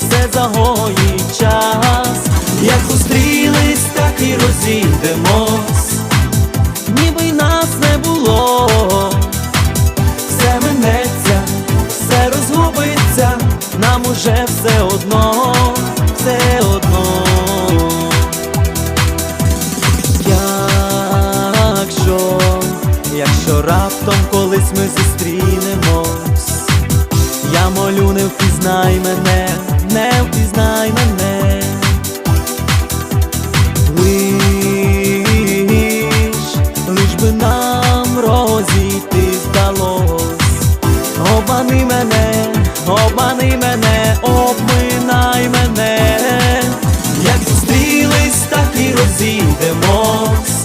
все загоїть час. Як зустрілись, так і розійдемось, ніби й нас не було. Все минеться, все розгубиться, нам уже все одно, все одно. Якщо, якщо раптом колись ми зустрінемось, я молю, не впізнай мене, пам'ятай мене. Лиш, лиш би нам розійти здалось. Обмани мене, обмани мене, обминай мене. Як зустрілись, так і розійдемось.